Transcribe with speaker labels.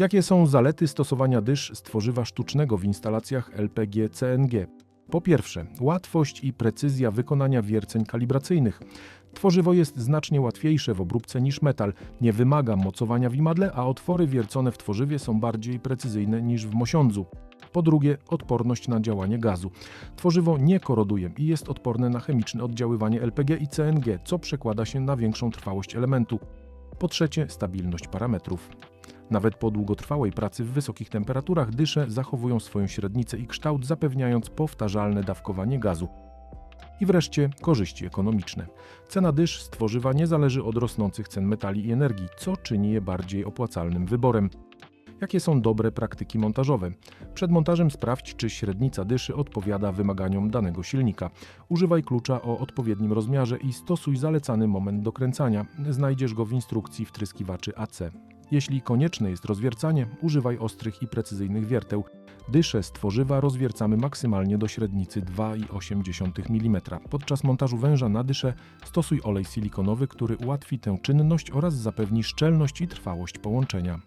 Speaker 1: Jakie są zalety stosowania dysz z tworzywa sztucznego w instalacjach LPG-CNG? Po pierwsze, łatwość i precyzja wykonania wierceń kalibracyjnych. Tworzywo jest znacznie łatwiejsze w obróbce niż metal, nie wymaga mocowania w imadle, a otwory wiercone w tworzywie są bardziej precyzyjne niż w mosiądzu. Po drugie, odporność na działanie gazu. Tworzywo nie koroduje i jest odporne na chemiczne oddziaływanie LPG i CNG, co przekłada się na większą trwałość elementu. Po trzecie, stabilność parametrów. Nawet po długotrwałej pracy w wysokich temperaturach dysze zachowują swoją średnicę i kształt, zapewniając powtarzalne dawkowanie gazu. I wreszcie korzyści ekonomiczne. Cena dysz z tworzywa nie zależy od rosnących cen metali i energii, co czyni je bardziej opłacalnym wyborem. Jakie są dobre praktyki montażowe? Przed montażem sprawdź, czy średnica dyszy odpowiada wymaganiom danego silnika. Używaj klucza o odpowiednim rozmiarze i stosuj zalecany moment dokręcania. Znajdziesz go w instrukcji wtryskiwaczy AC. Jeśli konieczne jest rozwiercanie, używaj ostrych i precyzyjnych wierteł. Dysze z tworzywa rozwiercamy maksymalnie do średnicy 2,8 mm. Podczas montażu węża na dyszę stosuj olej silikonowy, który ułatwi tę czynność oraz zapewni szczelność i trwałość połączenia.